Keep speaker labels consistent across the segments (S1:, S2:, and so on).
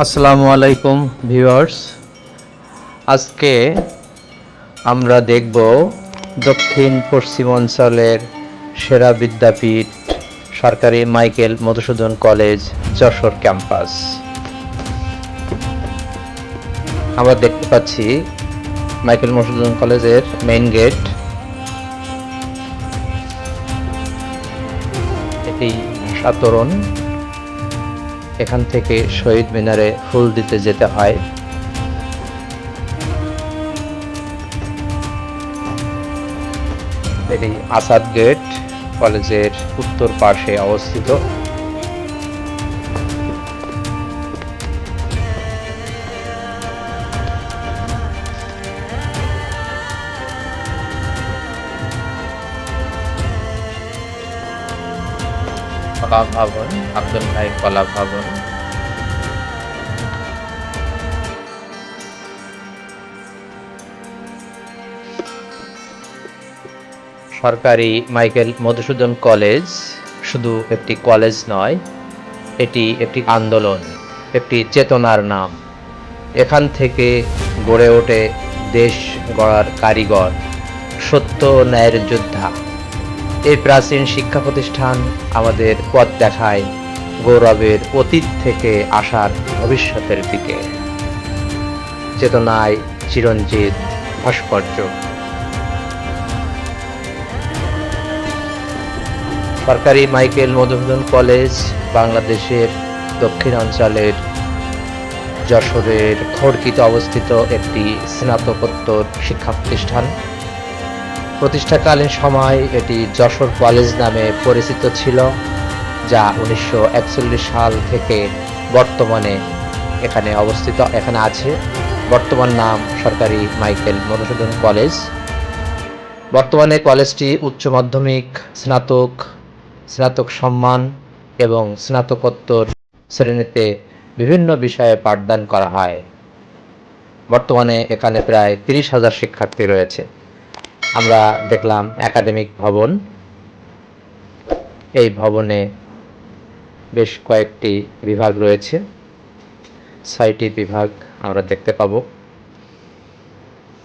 S1: আসসালামু আলাইকুম ভিউয়ার্স। আজকে আমরা দেখব দক্ষিণ পশ্চিম অঞ্চলের সেরা বিদ্যাপীঠ সরকারি Michael Madhusudan college Jessore campus. আমরা দেখতে পাচ্ছি মাইকেল মধুসূদন কলেজের মেইন গেট। এটি ভাষা তোরণ এখান থেকে শহীদ মিনারে ফুল দিতে যেতে হয়। এটি আসাদ গেট, কলেজের উত্তর পাশে অবস্থিত। কলা ভবন, আব্দুল ভাই কলা ভবন। সরকারি মাইকেল মধুসূদন কলেজ শুধু একটি কলেজ নয়, এটি একটি আন্দোলন, একটি চেতনার নাম। এখান থেকে গড়ে ওঠে দেশ গড়ার কারিগর, সত্য ন্যায়ের যোদ্ধা। এই প্রাচীন শিক্ষা প্রতিষ্ঠান আমাদের পথ দেখায় গৌরবের অতীত থেকে আসার ভবিষ্যতের দিকে। চেতনায় চিরঞ্জিত ভাস্কর্য। সরকারি মাইকেল মধুসূদন কলেজ বাংলাদেশের দক্ষিণাঞ্চলের যশোরের খড়কিতে অবস্থিত একটি স্নাতকোত্তর শিক্ষা প্রতিষ্ঠান। প্রতিষ্ঠাকালীন সময় এটি যশোর কলেজ নামে পরিচিত ছিল, যা উনিশশো একচল্লিশ সাল থেকে বর্তমানে এখানে অবস্থিত, এখানে আছে। বর্তমান নাম সরকারি মাইকেল মধুসূদন কলেজ। বর্তমানে কলেজটি উচ্চ মাধ্যমিক, স্নাতক স্নাতক সম্মান এবং স্নাতকোত্তর শ্রেণীতে বিভিন্ন বিষয়ে পাঠদান করা হয়। বর্তমানে এখানে প্রায় তিরিশ হাজার শিক্ষার্থী রয়েছে। আমরা দেখলাম একাডেমিক ভবন। এই ভবনে বেশ কয়েকটি বিভাগ রয়েছে। ছয়টি বিভাগ আমরা দেখতে পাবো।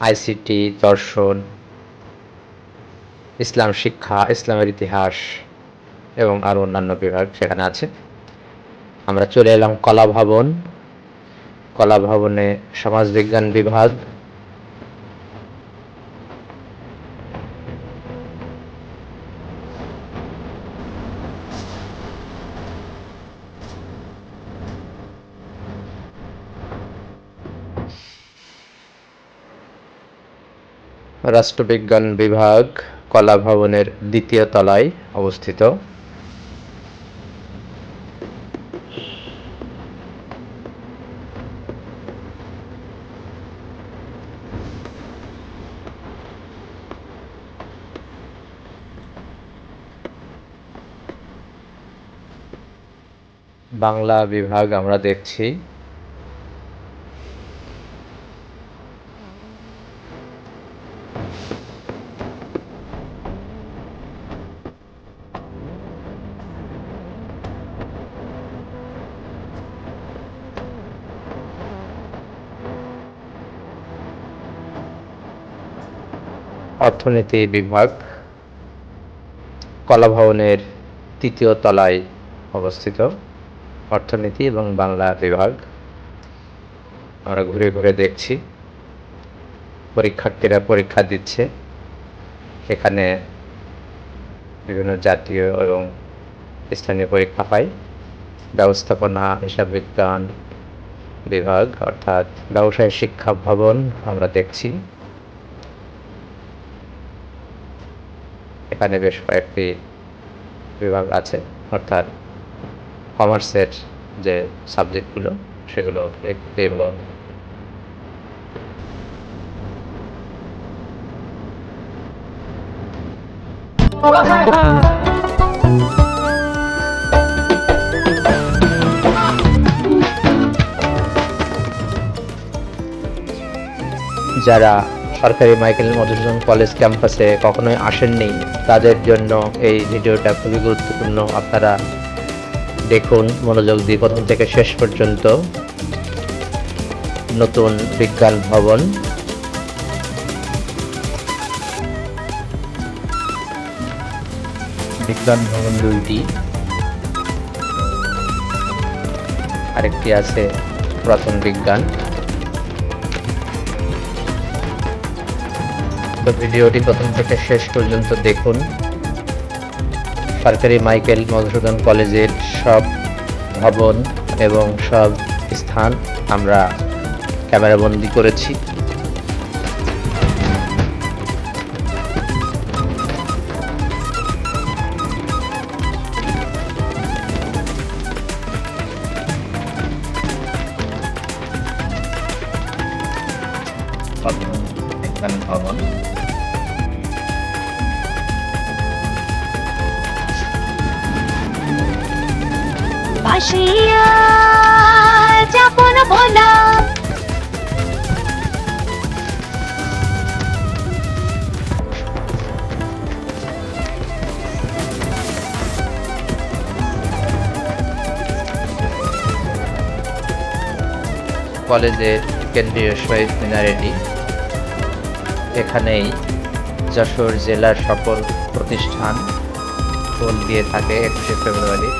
S1: আইসিটি, দর্শন, ইসলাম শিক্ষা, ইসলামের ইতিহাস এবং আরও অন্যান্য বিভাগ সেখানে আছে। আমরা চলে এলাম কলা ভবন। কলা ভবনে সমাজবিজ্ঞান বিভাগ রাষ্ট্রবিজ্ঞান বিভাগ কলা ভবনের দ্বিতীয় তলায় অবস্থিত। বাংলা বিভাগ আমরা দেখছি। অর্থনীতি বিভাগ কলা ভবনের তৃতীয় তলায় অবস্থিত অর্থনীতি এবং বাংলা বিভাগ। আমরা ঘুরে ঘুরে দেখছি। পরীক্ষার্থীরা পরীক্ষা দিচ্ছে। এখানে বিভিন্ন জাতীয় এবং স্থানীয় পরীক্ষা হয় ব্যবস্থাপনা, হিসাব বিজ্ঞান বিভাগ অর্থাৎ ব্যবসায় শিক্ষা ভবন আমরা দেখছি। এখানে বেশ কয়েকটি বিভাগ আছে অর্থাৎ কমার্সের যে সাবজেক্টগুলো সেগুলো দেখতে এবং যারা সরকারি মাইকেল মধুসূদন কলেজ ক্যাম্পাসে কখনোই আসেননি। তাদের জন্য এই ভিডিওটা খুবই গুরুত্বপূর্ণ। আপনারা দেখুন মনোযোগ দিয়ে প্রথম থেকে শেষ পর্যন্ত। নতুন বিজ্ঞান ভবন। বিজ্ঞান ভবন দুইটি। আরেকটি আছে পুরাতন বিজ্ঞান। ভিডিওটি প্রথম থেকে শেষ পর্যন্ত দেখুন। সরকারি মাইকেল মধুসূদন কলেজের সব ভবন এবং সব স্থান আমরা ক্যামেরাবন্দি করেছি। কলেজের কেন্দ্রীয় শহীদ মিনারেটি এখানেই যশোর জেলার সকল প্রতিষ্ঠান ফুল দিয়ে থাকে একুশে ফেব্রুয়ারি।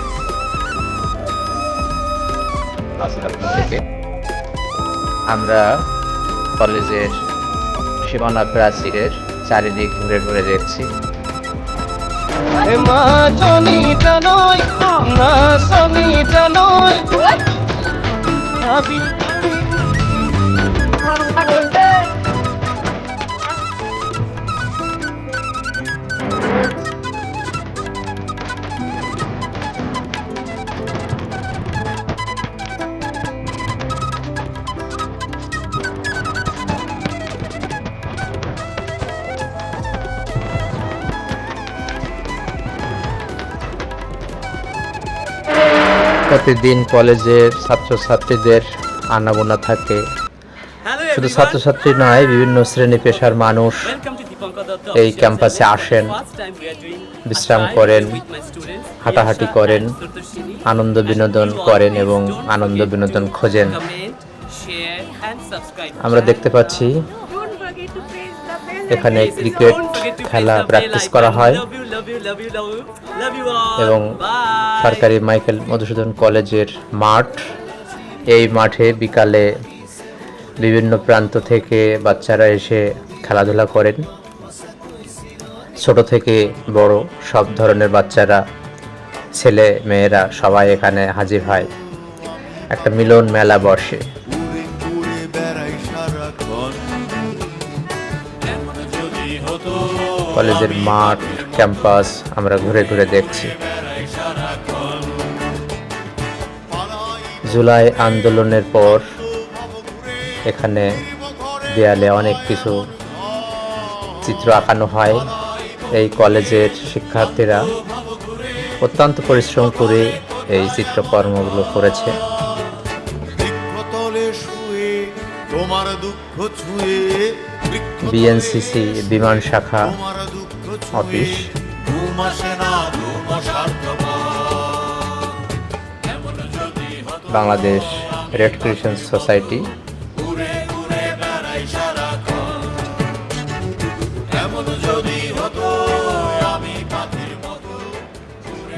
S1: আমরা কলেজের সীমানা প্রাচীরের চারিদিক ঘুরে ঘুরে দেখছি।
S2: মা নয় না নয়
S1: প্রতিদিন কলেজের ছাত্রছাত্রীদের আনাগোনা থাকে। শুধু ছাত্রছাত্রী নয় বিভিন্ন শ্রেণি পেশার মানুষ এই ক্যাম্পাসে আসেন বিশ্রাম করেন হাঁটাহাঁটি করেন আনন্দ বিনোদন করেন এবং আনন্দ বিনোদন খোঁজেন। আমরা দেখতে পাচ্ছি এখানে ক্রিকেট খেলা প্র্যাকটিস করা হয়। এবং সরকারি মাইকেল মধুসূদন কলেজের মাঠ। এই মাঠে বিকালে বিভিন্ন প্রান্ত থেকে বাচ্চারা এসে খেলাধুলা করেন। ছোট থেকে বড় সব ধরনের বাচ্চারা ছেলে মেয়েরা সবাই এখানে হাজির হয়। একটা মিলন মেলা বসে কলেজের মাঠ, ক্যাম্পাস আমরা ঘুরে ঘুরে দেখছি। জুলাই আন্দোলনের পর এখানে দেয়ালে অনেক কিছু চিত্র আঁকানো হয়। এই কলেজের শিক্ষার্থীরা অত্যন্ত পরিশ্রম করে এই চিত্রকর্মগুলো করেছে।
S3: তোমার দুঃখ ছুঁয়ে
S1: বিএনসিসি বিমান শাখা office. Bangladesh red crescent society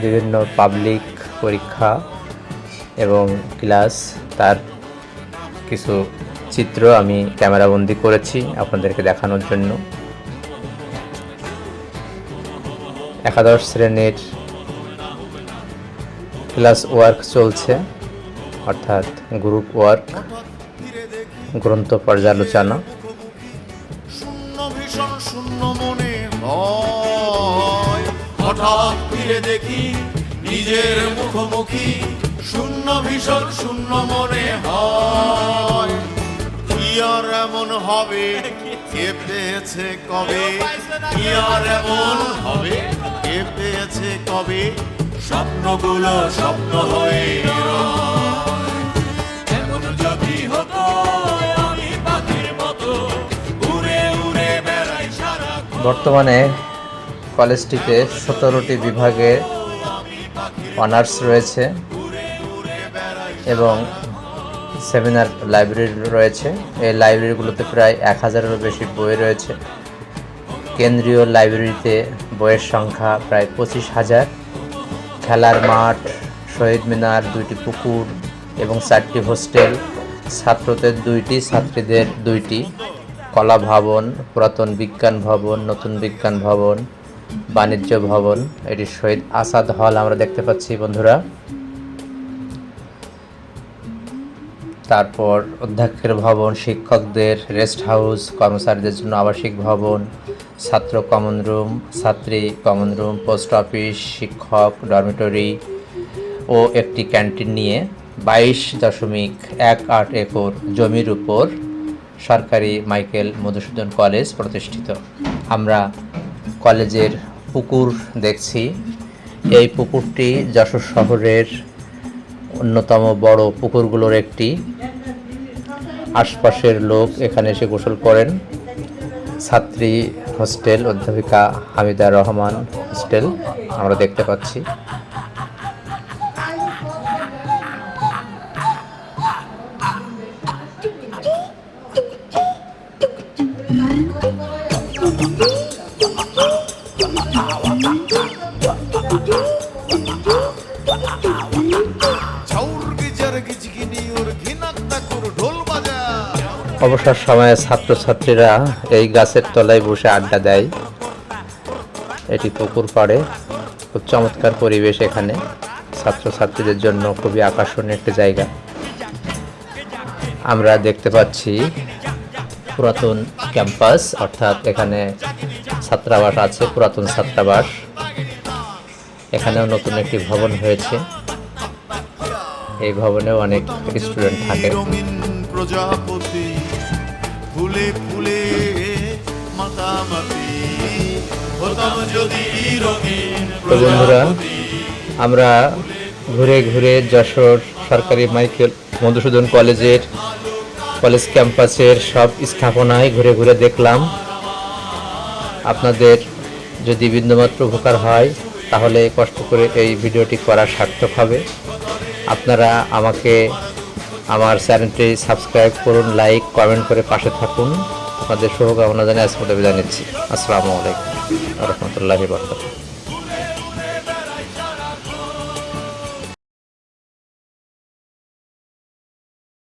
S1: বিভিন্ন পাবলিক পরীক্ষা এবং ক্লাস তার কিছু চিত্র আমি ক্যামেরাবন্দি করেছি আপনাদেরকে দেখানোর জন্য। একাদশ শ্রেণির ক্লাস ওয়ার্ক চলছে, অর্থাৎ গ্রুপ ওয়ার্ক, গ্রন্থ পর্যালোচনা।
S3: দেখি নিজের মুখোমুখি। শূন্য ভীষণ, শূন্য মনে হয় আর এমন হবে? কে পেয়েছে কবে? কি আর এমন হবে? কে পেয়েছে কবে? স্বপ্নগুলো স্বপ্ন হয়ে এমন যদি হতো আমি পাখির মতো উড়ে উড়ে বেড়াই সারা
S1: বর্তমানে কলেজটিতে সতেরোটি বিভাগে অনার্স রয়েছে এবং সেমিনার লাইব্রেরি রয়েছে। এই লাইব্রেরিগুলোতে প্রায় এক হাজারেরও বেশি বই রয়েছে। কেন্দ্রীয় লাইব্রেরিতে বইয়ের সংখ্যা প্রায় পঁচিশ হাজার। খেলার মাঠ, শহীদ মিনার, দুইটি পুকুর এবং চারটি হোস্টেল, ছাত্রদের দুইটি, ছাত্রীদের দুইটি। কলা ভবন, পুরাতন বিজ্ঞান ভবন, নতুন বিজ্ঞান ভবন, বাণিজ্য ভবন, এটি শহীদ আসাদ হল আমরা দেখতে পাচ্ছি বন্ধুরা। তারপর অধ্যক্ষের ভবন, শিক্ষকদের রেস্ট হাউস কর্মচারীদের জন্য আবাসিক ভবন, ছাত্র কমন রুম ছাত্রী কমন রুম পোস্ট অফিস শিক্ষক ডরমিটরি ও একটি ক্যান্টিন নিয়ে বাইশ দশমিক এক আট একর জমির উপর সরকারি মাইকেল মধুসূদন কলেজ প্রতিষ্ঠিত। আমরা কলেজের পুকুর দেখছি। এই পুকুরটি যশোর শহরের অন্যতম বড় পুকুরগুলোর একটি আশপাশের লোক এখানে এসে গোসল করেন। ছাত্রী হোস্টেল অধ্যাপিকা হামিদা রহমান হোস্টেল, আমরা দেখতে পাচ্ছি। অবসর সময়ে ছাত্রছাত্রীরা এই গাছের তলায় বসে আড্ডা দেয়। এটি পুকুর পাড়ে। খুব চমৎকার পরিবেশ এখানে। ছাত্রছাত্রীদের জন্য খুবই আকর্ষণীয় একটি জায়গা। আমরা দেখতে পাচ্ছি পুরাতন ক্যাম্পাস, অর্থাৎ এখানে ছাত্রাবাস আছে, পুরাতন ছাত্রাবাস। এখানেও নতুন একটি ভবন হয়েছে। এই ভবনেও অনেক স্টুডেন্ট থাকে।
S3: ফুলে ফুলে মাতামাতি। হতাম যদি রঙিন
S1: বন্ধুরা আমরা ঘুরে ঘুরে যশোর সরকারি মাইকেল মধুসূদন কলেজের কলেজ ক্যাম্পাসের সব স্থাপনায় ঘুরে ঘুরে দেখলাম। আপনাদের যদি বিন্দুমাত্র উপকার হয় তাহলে কষ্ট করে এই ভিডিওটি করা সার্থক হবে। আপনারা আমাকে আমার চ্যানেলটি সাবস্ক্রাইব করুন, লাইক, কমেন্ট করে পাশে থাকুন। আপনাদের শুভকামনা জানিয়ে আজকে বিদায় নিচ্ছি। আসসালামু আলাইকুম। রহমতুল্লাহি